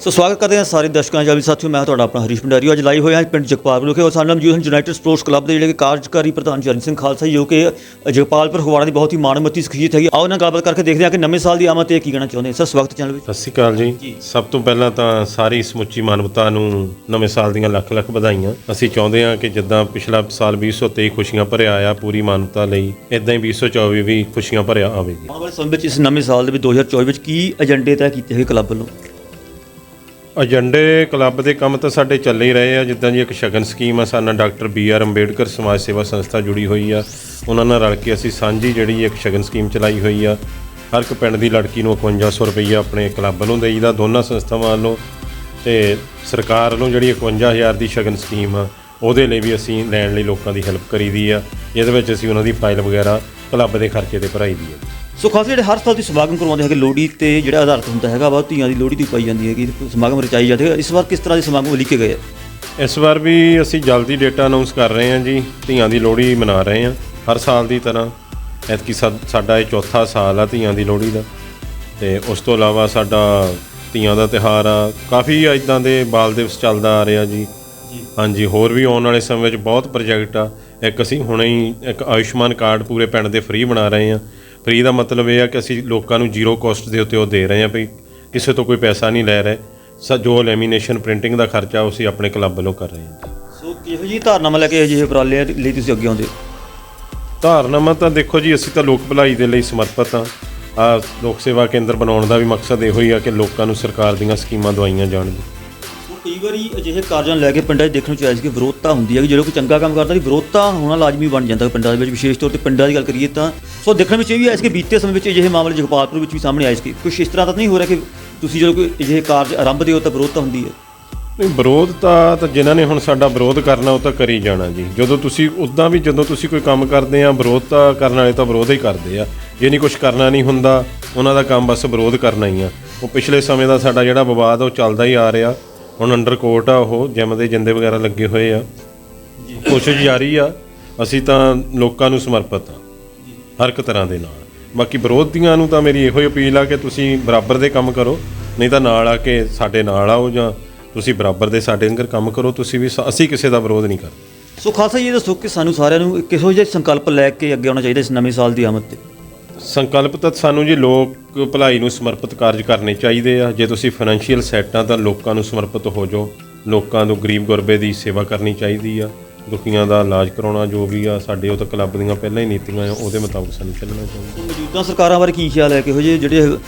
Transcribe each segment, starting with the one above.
ਸੋ ਸਵਾਗਤ ਕਰਦੇ ਹਾਂ ਸਾਰੇ ਦਰਸ਼ਕਾਂ ਜਾਵੀ ਸਾਥੀਓ ਮੈਂ ਤੁਹਾਡਾ ਆਪਣਾ ਹਰੀਸ਼ ਭੰਡਾਰੀ। ਅੱਜ ਲਾਈਵ ਹੋਇਆ ਹਾਂ ਪਿੰਡ ਜਗਪਾਲ ਵਿਖੇ ਉਹ ਸਾਡਾ ਯੂਥ ਯੂਨਾਈਟਿਡ ਸਪੋਰਟਸ ਕਲੱਬ ਦੇ ਜਿਹੜੇ ਕਿ ਕਾਰਜਕਾਰੀ ਪ੍ਰਧਾਨ ਚਰਨ ਸਿੰਘ ਖਾਲਸਾ ਜੀ ਕਿ ਜਗਪਾਲਪੁਰ ਫਗਵਾੜਾ ਦੀ ਬਹੁਤ ਹੀ ਮਾਣਮੱਤੀ ਸਖੀਅਤ ਹੈਗੀ। ਆਓ ਨਾਲ ਗੱਲਬਾਤ ਕਰਕੇ ਦੇਖਦੇ ਹਾਂ ਕਿ ਨਵੇਂ ਸਾਲ ਦੀ ਆਮਦ ਤੇ ਕੀ ਕਹਿਣਾ ਚਾਹੁੰਦੇ ਸਰ ਸਵਾਗਤ ਚੈਨਲ ਵਿੱਚ। ਸਤਿ ਸ਼੍ਰੀ ਅਕਾਲ ਜੀ। ਸਭ ਤੋਂ ਪਹਿਲਾਂ ਤਾਂ ਸਾਰੀ ਸਮੁੱਚੀ ਮਾਨਵਤਾ ਨੂੰ ਨਵੇਂ ਸਾਲ ਦੀਆਂ ਲੱਖ ਲੱਖ ਵਧਾਈਆਂ। ਅਸੀਂ ਚਾਹੁੰਦੇ ਹਾਂ ਕਿ ਜਿੱਦਾਂ ਪਿਛਲਾ ਸਾਲ 2023 ਖੁਸ਼ੀਆਂ ਭਰਿਆ ਆਇਆ ਪੂਰੀ ਮਾਨਵਤਾ ਲਈ ਇਦਾਂ ਹੀ 2024 ਵੀ ਖੁਸ਼ੀਆਂ ਭਰਿਆ ਆਵੇ ਜੀ ਆਉਣ ਵਾਲੇ ਸਮੇਂ ਵਿੱਚ ਇਸ ਨਵੇਂ ਸਾਲ ਦੇ ਵਿੱਚ 2024 ਵਿੱਚ ਕੀ ਏਜੰਡੇ ਤੈਅ ਕੀਤੇ ਹੈਗੇ ਕਲੱਬ ਵੱਲੋਂ? ਏਜੰਡੇ ਕਲੱਬ ਦੇ ਕੰਮ ਤਾਂ ਸਾਡੇ ਚੱਲ ਹੀ ਰਹੇ ਆ, ਜਿੱਦਾਂ ਜੀ ਇੱਕ ਸ਼ਗਨ ਸਕੀਮ ਆ, ਸਾਡਾ ਡਾਕਟਰ ਬੀ ਆਰ ਅੰਬੇਡਕਰ ਸਮਾਜ ਸੇਵਾ ਸੰਸਥਾ ਜੁੜੀ ਹੋਈ ਆ। ਉਹਨਾਂ ਨਾਲ ਰਲ ਕੇ ਅਸੀਂ ਸਾਂਝੀ ਜਿਹੜੀ ਇੱਕ ਸ਼ਗਨ ਸਕੀਮ ਚਲਾਈ ਹੋਈ ਆ। ਹਰ ਇੱਕ ਪਿੰਡ ਦੀ ਲੜਕੀ ਨੂੰ 5100 ਰੁਪਈਆ ਆਪਣੇ ਕਲੱਬ ਵੱਲੋਂ ਦੇਈਦਾ, ਦੋਨਾਂ ਸੰਸਥਾਵਾਂ ਵੱਲੋਂ। ਤੇ ਸਰਕਾਰ ਵੱਲੋਂ ਜਿਹੜੀ 51000 ਦੀ ਸ਼ਗਨ ਸਕੀਮ ਆ, ਉਹਦੇ ਲਈ ਵੀ ਅਸੀਂ ਲੈਣ ਲਈ ਲੋਕਾਂ ਦੀ ਹੈਲਪ ਕਰੀਦੀ ਆ। ਜਿਹਦੇ ਵਿੱਚ ਅਸੀਂ ਉਹਨਾਂ ਦੀ ਫਾਈਲ ਵਗੈਰਾ ਕਲੱਬ ਦੇ ਖਰਚੇ ਤੇ ਭਰਾਈ ਦੀ ਆ। ਸੋ ਖਾਸ ਜਿਹੜੇ ਹਰ ਸਾਲ ਦੀ ਸਮਾਗਮ ਕਰਵਾਉਂਦੇ ਹੈਗੇ ਲੋਹੜੀ ਤੇ ਜਿਹੜਾ ਆਧਾਰਿਤ ਹੁੰਦਾ ਹੈਗਾ ਵਾ ਧੀਆਂ ਦੀ ਲੋਹੜੀ ਦੀ ਪਾਈ ਜਾਂਦੀ ਹੈਗੀ ਸਮਾਗਮ ਰਚਾਈ ਜਾਂਦੇ ਹੈਗੇ। ਇਸ ਵਾਰ ਕਿਸ ਤਰ੍ਹਾਂ ਦੇ ਸਮਾਗਮ ਲਿਖੇ ਗਏ ਆ? ਇਸ ਵਾਰ ਵੀ ਅਸੀਂ ਜਲਦੀ ਡੇਟਾ ਅਨਾਉਂਸ ਕਰ ਰਹੇ ਹਾਂ ਜੀ ਧੀਆਂ ਦੀ ਲੋਹੜੀ ਮਨਾ ਰਹੇ ਹਾਂ ਹਰ ਸਾਲ ਦੀ ਤਰ੍ਹਾਂ। ਐਤਕੀ ਸਾਡਾ ਇਹ ਚੌਥਾ ਸਾਲ ਆ ਧੀਆਂ ਦੀ ਲੋਹੜੀ ਦਾ। ਤੇ ਉਸ ਤੋਂ ਇਲਾਵਾ ਸਾਡਾ ਧੀਆਂ ਦਾ ਤਿਹਾਰ ਆ ਕਾਫੀ ਇਦਾਂ ਦੇ ਬਾਲ ਦਿਵਸ ਚੱਲਦਾ ਆ ਰਿਹਾ ਜੀ। ਹਾਂਜੀ ਹੋਰ ਵੀ ਆਉਣ ਵਾਲੇ ਸਮੇਂ ਵਿੱਚ ਬਹੁਤ ਪ੍ਰੋਜੈਕਟ ਆ। ਇੱਕ ਅਸੀਂ ਹੁਣੇ ਹੀ ਇੱਕ ਆਯੁਸ਼ਮਾਨ ਕਾਰਡ ਪੂਰੇ ਪਿੰਡ ਦੇ ਫ੍ਰੀ ਬਣਾ ਰਹੇ ਹਾਂ। ਫ੍ਰੀ ਦਾ ਮਤਲਬ ਇਹ ਆ ਕਿ ਅਸੀਂ ਲੋਕਾਂ ਨੂੰ ਜ਼ੀਰੋ ਕਾਸਟ ਦੇ ਉੱਤੇ ਉਹ ਦੇ ਰਹੇ ਹਾਂ ਵੀ ਕਿਸੇ ਤੋਂ ਕੋਈ ਪੈਸਾ ਨਹੀਂ ਲੈ ਰਹੇ। ਸ ਜੋ ਲੈਮੀਨੇਸ਼ਨ ਪ੍ਰਿੰਟਿੰਗ ਦਾ ਖਰਚਾ ਉਹ ਅਸੀਂ ਆਪਣੇ ਕਲੱਬ ਵੱਲੋਂ ਕਰ ਰਹੇ ਹਾਂ ਸੋ ਕਿਹੋ ਜਿਹੀ ਧਾਰਨਾਵਾਂ ਲੈ ਕੇ ਅਜਿਹੇ ਉਪਰਾਲੇ ਲਈ ਤੁਸੀਂ ਅੱਗੇ ਆਉਂਦੇ? ਧਾਰਨਾਵਾਂ ਤਾਂ ਦੇਖੋ ਜੀ ਅਸੀਂ ਤਾਂ ਲੋਕ ਭਲਾਈ ਦੇ ਲਈ ਸਮਰਪਿਤ ਹਾਂ। ਆ ਲੋਕ ਸੇਵਾ ਕੇਂਦਰ ਬਣਾਉਣ ਦਾ ਵੀ ਮਕਸਦ ਇਹੋ ਹੀ ਆ ਕਿ ਲੋਕਾਂ ਨੂੰ ਸਰਕਾਰ ਦੀਆਂ ਸਕੀਮਾਂ ਦਵਾਈਆਂ ਜਾਣ ਜੀ। ਸੋ ਕਈ ਵਾਰੀ ਅਜਿਹੇ ਕਾਰਜਾਂ ਲੈ ਕੇ ਪਿੰਡਾਂ 'ਚ ਦੇਖਣ ਨੂੰ ਆਇਆ ਸੀ ਕਿ ਵਿਰੋਧਤਾ ਹੁੰਦੀ ਹੈ ਕਿ ਜਦੋਂ ਕੋਈ ਚੰਗਾ ਕੰਮ ਕਰਦਾ ਦੀ ਵਿਰੋਧਤਾ ਹੋਣਾ ਲਾਜ਼ਮੀ ਬਣ ਜਾਂਦਾ ਪਿੰਡਾਂ ਦੇ ਵਿੱਚ ਵਿਸ਼ੇਸ਼ ਤੌਰ ਤੇ ਪਿੰਡਾਂ ਦੀ ਗੱਲ ਕਰੀਏ ਤਾਂ। ਸੋ ਦੇਖਣ ਵਿੱਚ ਇਹ ਵੀ ਆਇਆ ਸੀ ਕਿ ਬੀਤੇ ਸਮੇਂ ਵਿੱਚ ਅਜਿਹੇ ਮਾਮਲੇ ਜਗਪਾਲਪੁਰ ਵਿੱਚ ਵੀ ਸਾਹਮਣੇ ਆਏ ਸੀ। ਕੁਝ ਇਸ ਤਰ੍ਹਾਂ ਤਾਂ ਨਹੀਂ ਹੋ ਰਿਹਾ ਕਿ ਤੁਸੀਂ ਜਦੋਂ ਕੋਈ ਅਜਿਹੇ ਕਾਰਜ ਆਰੰਭਦੇ ਹੋ ਤਾਂ ਵਿਰੋਧਤਾ ਹੁੰਦੀ ਹੈ? ਨਹੀਂ ਵਿਰੋਧ ਤਾਂ ਤਾਂ ਜਿਨ੍ਹਾਂ ਨੇ ਹੁਣ ਸਾਡਾ ਵਿਰੋਧ ਕਰਨਾ ਉਹ ਤਾਂ ਕਰੀ ਜਾਣਾ ਜੀ। ਜਦੋਂ ਤੁਸੀਂ ਉਦਾਂ ਵੀ ਜਦੋਂ ਤੁਸੀਂ ਕੋਈ ਕੰਮ ਕਰਦੇ ਆ ਵਿਰੋਧ ਤਾਂ ਕਰਨ ਵਾਲੇ ਤਾਂ ਵਿਰੋਧ ਹੀ ਕਰਦੇ ਆ। ਜੇ ਨਹੀਂ ਕੁਝ ਕਰਨਾ ਨਹੀਂ ਹੁੰਦਾ ਉਹਨਾਂ ਦਾ ਕੰਮ ਬਸ ਵਿਰੋਧ ਕਰਨਾ ਹੀ ਆ। ਉਹ ਪਿਛਲੇ ਸਮੇਂ ਦਾ ਸਾਡਾ ਜਿਹੜਾ ਵਿਵਾਦ ਆ, ਉਹ ਚੱਲਦਾ ਹੀ ਆ ਰਿਹਾ। ਹੁਣ ਅੰਡਰ ਕੋਰਟ ਆ ਉਹ ਜਿਮ ਦੇ ਜਿੰਦੇ ਵਗੈਰਾ ਲੱਗੇ ਹੋਏ ਆ। ਕੋਸ਼ਿਸ਼ ਜਾਰੀ ਆ ਅਸੀਂ ਤਾਂ ਲੋਕਾਂ ਨੂੰ ਸਮਰਪਿਤ ਆ ਹਰ ਇੱਕ ਤਰ੍ਹਾਂ ਦੇ ਨਾਲ। ਬਾਕੀ ਵਿਰੋਧੀਆਂ ਨੂੰ ਤਾਂ ਮੇਰੀ ਇਹੋ ਹੀ ਅਪੀਲ ਆ ਕਿ ਤੁਸੀਂ ਬਰਾਬਰ ਦੇ ਕੰਮ ਕਰੋ ਨਹੀਂ ਤਾਂ ਨਾਲ ਆ ਕੇ ਸਾਡੇ ਨਾਲ ਆਓ ਜਾਂ ਤੁਸੀਂ ਬਰਾਬਰ ਦੇ ਸਾਡੇ ਅੰਗਰ ਕੰਮ ਕਰੋ ਤੁਸੀਂ ਵੀ ਸ- ਅਸੀਂ ਕਿਸੇ ਦਾ ਵਿਰੋਧ ਨਹੀਂ ਕਰਦੇ। ਸੋ ਖਾਲਸਾ ਜੀ ਇਹ ਦੱਸੋ ਕਿ ਸਾਨੂੰ ਸਾਰਿਆਂ ਨੂੰ ਕਿਹੋ ਜਿਹੇ ਸੰਕਲਪ ਲੈ ਕੇ ਅੱਗੇ ਆਉਣਾ ਚਾਹੀਦਾ ਇਸ ਨਵੇਂ ਸਾਲ ਦੀ ਆਮਦ ਤੇ? ਸੰਕਲਪ ਤਾਂ ਸਾਨੂੰ ਜੀ ਲੋਕ ਭਲਾਈ ਨੂੰ ਸਮਰਪਿਤ ਕਾਰਜ ਕਰਨੇ ਚਾਹੀਦੇ ਆ। ਜੇ ਤੁਸੀਂ ਫਾਈਨੈਂਸ਼ੀਅਲ ਸੈੱਟ ਤਾਂ ਲੋਕਾਂ ਨੂੰ ਸਮਰਪਿਤ ਹੋ ਜਾਓ। ਲੋਕਾਂ ਨੂੰ ਗਰੀਬ ਗੁਰਬੇ ਦੀ ਸੇਵਾ ਕਰਨੀ ਚਾਹੀਦੀ ਆ। ਦੁਖੀਆਂ ਦਾ ਇਲਾਜ ਕਰਾਉਣਾ ਜੋ ਵੀ ਆ ਸਾਡੇ ਉਹ ਤਾਂ ਕਲੱਬ ਦੀਆਂ ਪਹਿਲਾਂ ਹੀ ਨੀਤੀਆਂ ਆ ਉਹਦੇ ਮੁਤਾਬਕ ਸਾਨੂੰ ਚੱਲਣਾ ਚਾਹੀਦਾ। ਮੌਜੂਦਾ ਸਰਕਾਰਾਂ ਬਾਰੇ ਕੀ ਖਿਆਲ ਹੈ? ਕਿਹੋ ਜਿਹੇ ਜਿਹੜੇ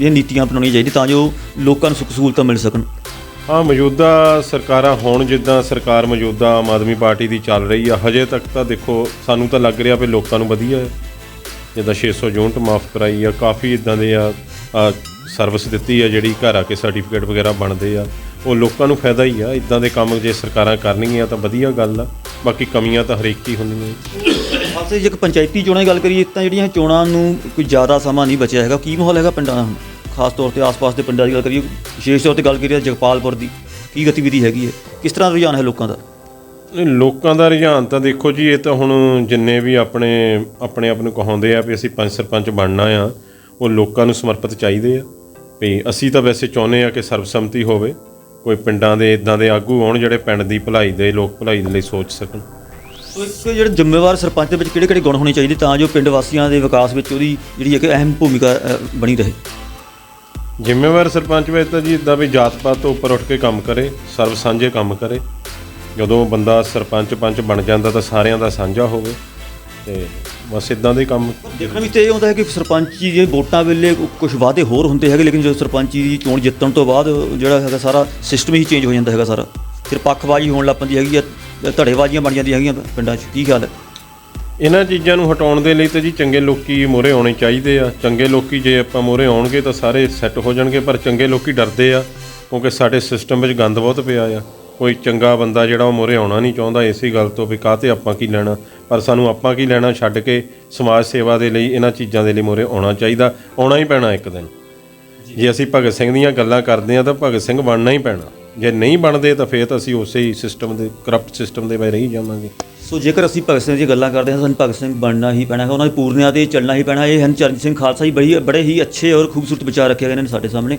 ਇਹ ਨੀਤੀਆਂ ਅਪਣਾਉਣੀਆਂ ਚਾਹੀਦੀਆਂ ਤਾਂ ਜੋ ਲੋਕਾਂ ਨੂੰ ਸੁੱਖ ਸਹੂਲਤਾਂ ਮਿਲ ਸਕਣ? ਹਾਂ ਮੌਜੂਦਾ ਸਰਕਾਰਾਂ ਹੁਣ ਜਿੱਦਾਂ ਸਰਕਾਰ ਮੌਜੂਦਾ ਆਮ ਆਦਮੀ ਪਾਰਟੀ ਦੀ ਚੱਲ ਰਹੀ ਆ ਹਜੇ ਤੱਕ ਤਾਂ ਦੇਖੋ ਸਾਨੂੰ ਤਾਂ ਲੱਗ ਰਿਹਾ ਵੀ ਲੋਕਾਂ ਨੂੰ ਵਧੀਆ ਹੈ ਜਿੱਦਾਂ 600 ਯੂਨਿਟ ਮਾਫ ਕਰਾਈ ਆ, ਕਾਫੀ ਇਦਾਂ ਦੇ ਆ ਸਰਵਿਸ ਦਿੱਤੀ ਆ, ਜਿਹੜੀ ਘਰ ਆ ਕੇ ਸਰਟੀਫਿਕੇਟ ਵਗੈਰਾ ਬਣਦੇ ਆ। ਉਹ ਲੋਕਾਂ ਨੂੰ ਫਾਇਦਾ ਹੀ ਆ, ਇਦਾਂ ਦੇ ਕੰਮ ਜੇ ਸਰਕਾਰਾਂ ਕਰਨਗੀਆਂ ਤਾਂ ਵਧੀਆ ਗੱਲ ਆ। ਬਾਕੀ ਕਮੀਆਂ ਤਾਂ ਹਰੇਕ ਹੀ ਹੁੰਦੀਆਂ। ਖਾਲਸਾ ਜੀ, ਜੇ ਪੰਚਾਇਤੀ ਚੋਣਾਂ ਦੀ ਗੱਲ ਕਰੀਏ, ਤਾਂ ਜਿਹੜੀਆਂ ਚੋਣਾਂ ਨੂੰ ਕੋਈ ਜ਼ਿਆਦਾ ਸਮਾਂ ਨਹੀਂ ਬਚਿਆ ਹੈਗਾ। ਕੀ ਮਾਹੌਲ ਹੈਗਾ ਪਿੰਡਾਂ ਦਾ ਹੁਣ? ਖਾਸ ਤੌਰ ਤੇ ਆਸ-ਪਾਸ ਦੇ ਪਿੰਡਾਂ ਦੀ ਗੱਲ ਕਰੀਏ, ਵਿਸ਼ੇਸ਼ ਤੌਰ ਤੇ ਗੱਲ ਕਰੀਏ ਜਗਪਾਲਪੁਰ ਦੀ। ਕੀ ਗਤੀਵਿਧੀ ਹੈਗੀ ਹੈ? ਕਿਸ ਤਰ੍ਹਾਂ ਰੁਝਾਨ ਹੈ ਲੋਕਾਂ ਦਾ? ਲੋਕਾਂ ਦਾ ਰੁਝਾਨ ਤਾਂ ਦੇਖੋ ਜੀ ਇਹ ਤਾਂ ਹੁਣ ਜਿੰਨੇ ਵੀ ਆਪਣੇ ਆਪਣੇ ਆਪ ਨੂੰ ਕਹਾਉਂਦੇ ਆ ਵੀ ਅਸੀਂ ਪੰਜ ਸਰਪੰਚ ਬਣਨਾ ਆ ਉਹ ਲੋਕਾਂ ਨੂੰ ਸਮਰਪਿਤ ਚਾਹੀਦੇ ਆ। ਵੀ ਅਸੀਂ ਤਾਂ ਵੈਸੇ ਚਾਹੁੰਦੇ ਆ ਕਿ ਸਰਬਸੰਮਤੀ ਹੋਵੇ ਕੋਈ ਪਿੰਡਾਂ ਦੇ ਇਦਾਂ ਦੇ ਆਗੂ ਹੋਣ ਜਿਹੜੇ ਪਿੰਡ ਦੀ ਭਲਾਈ ਦੇ ਲੋਕ ਭਲਾਈ ਦੇ ਲਈ ਸੋਚ ਸਕਣ। ਇੱਕ ਜਿਹੜੇ ਜ਼ਿੰਮੇਵਾਰ ਸਰਪੰਚ ਦੇ ਵਿੱਚ ਕਿਹੜੇ-ਕਿਹੜੇ ਗੁਣ ਹੋਣੇ ਚਾਹੀਦੇ ਤਾਂ ਜੋ ਪਿੰਡ ਵਾਸੀਆਂ ਦੇ ਵਿਕਾਸ ਵਿੱਚ ਉਹਦੀ ਜਿਹੜੀ ਹੈ ਕਿ ਅਹਿਮ ਭੂਮਿਕਾ ਬਣੀ ਰਹੇ? ਜ਼ਿੰਮੇਵਾਰ ਸਰਪੰਚ ਵਿੱਚ ਤਾਂ ਜੀ ਇਦਾਂ ਵੀ ਜਾਤ ਪਾਤ ਤੋਂ ਉੱਪਰ ਉੱਠ ਕੇ ਕੰਮ ਕਰੇ ਸਰਬ ਸਾਂਝੇ ਕੰਮ ਕਰੇ। ਜਦੋਂ ਬੰਦਾ ਸਰਪੰਚ ਪੰਚ ਬਣ ਜਾਂਦਾ ਤਾਂ ਸਾਰਿਆਂ ਦਾ ਸਾਂਝਾ ਹੋਵੇ ਤੇ ਬਸ ਇਦਾਂ ਦੇ ਕੰਮ ਦੇਖਣ ਵਿੱਚ ਤੇ ਇਹ ਹੁੰਦਾ ਹੈ ਕਿ ਸਰਪੰਚੀ ਦੇ ਵੋਟਾਂ ਵੇਲੇ ਕੁਝ ਵਾਅਦੇ ਹੋਰ ਹੁੰਦੇ ਹੈਗੇ ਲੇਕਿਨ ਜਦੋਂ ਸਰਪੰਚੀ ਦੀ ਚੋਣ ਜਿੱਤਣ ਤੋਂ ਬਾਅਦ ਜਿਹੜਾ ਹੈਗਾ ਸਾਰਾ ਸਿਸਟਮ ਹੀ ਚੇਂਜ ਹੋ ਜਾਂਦਾ ਹੈਗਾ ਸਾਰਾ। ਫਿਰ ਪੱਖਬਾਜ਼ੀ ਹੋਣ ਲੱਗ ਪੈਂਦੀ ਹੈਗੀ ਆ ਧੜੇਬਾਜ਼ੀਆਂ ਬਣ ਜਾਂਦੀਆਂ ਹੈਗੀਆਂ ਪਿੰਡਾਂ 'ਚ ਕੀ ਖਿਆਲ ਹੈ? ਇਹਨਾਂ ਚੀਜ਼ਾਂ ਨੂੰ ਹਟਾਉਣ ਦੇ ਲਈ ਤਾਂ ਜੀ ਚੰਗੇ ਲੋਕੀ ਮੋਰੇ ਆਉਣੇ ਚਾਹੀਦੇ ਆ। ਚੰਗੇ ਲੋਕੀ ਜੇ ਆਪਾਂ ਮੋਰੇ ਆਉਣਗੇ ਤਾਂ ਸਾਰੇ ਸੈੱਟ ਹੋ ਜਾਣਗੇ ਪਰ ਚੰਗੇ ਲੋਕੀ ਡਰਦੇ ਆ ਕਿਉਂਕਿ ਸਾਡੇ ਸਿਸਟਮ ਵਿੱਚ ਗੰਦ ਬਹੁਤ ਪਿਆ ਆ। ਕੋਈ ਚੰਗਾ ਬੰਦਾ ਜਿਹੜਾ ਉਹ ਮੋਰੇ ਆਉਣਾ ਨਹੀਂ ਚਾਹੁੰਦਾ ਇਸੇ ਗੱਲ ਤੋਂ ਵੀ ਕਾਹਤੇ ਆਪਾਂ ਕੀ ਲੈਣਾ? ਪਰ ਸਾਨੂੰ ਆਪਾਂ ਕੀ ਲੈਣਾ? ਛੱਡ ਕੇ ਸਮਾਜ ਸੇਵਾ ਦੇ ਲਈ ਇਹਨਾਂ ਚੀਜ਼ਾਂ ਦੇ ਲਈ ਮੋਰੇ ਆਉਣਾ ਚਾਹੀਦਾ ਆਉਣਾ ਹੀ ਪੈਣਾ ਇੱਕ ਦਿਨ। ਜੇ। ਅਸੀਂ ਭਗਤ ਸਿੰਘ ਦੀਆਂ ਗੱਲਾਂ ਕਰਦੇ ਆ ਤਾਂ ਭਗਤ ਸਿੰਘ ਬਣਨਾ ਹੀ ਪੈਣਾ। ਜੇ ਨਹੀਂ ਬਣਦੇ ਤਾਂ ਫੇਰ ਤਾਂ ਅਸੀਂ ਉਸੇ ਹੀ ਸਿਸਟਮ ਦੇ ਕਰਪਟ ਸਿਸਟਮ ਦੇ ਵਿੱਚ ਰਹੀ ਜਾਵਾਂਗੇ। ਸੋ ਜੇਕਰ ਅਸੀਂ ਭਗਤ ਸਿੰਘ ਦੀ ਗੱਲਾਂ ਕਰਦੇ ਹਾਂ ਸਾਨੂੰ ਭਗਤ ਸਿੰਘ ਬਣਨਾ ਹੀ ਪੈਣਾ ਹੈ ਉਹਨਾਂ ਦੇ ਪੂਰਨਿਆਂ ਤੇ ਚੱਲਣਾ ਹੀ ਪੈਣਾ ਇਹ ਹਨ ਚਰਨ ਸਿੰਘ ਖਾਲਸਾ ਜੀ ਬੜੀ ਬੜੇ ਹੀ ਅੱਛੇ ਔਰ ਖੂਬਸੂਰਤ ਵਿਚਾਰ ਰੱਖੇ ਗਏ ਨੇ ਸਾਡੇ ਸਾਹਮਣੇ।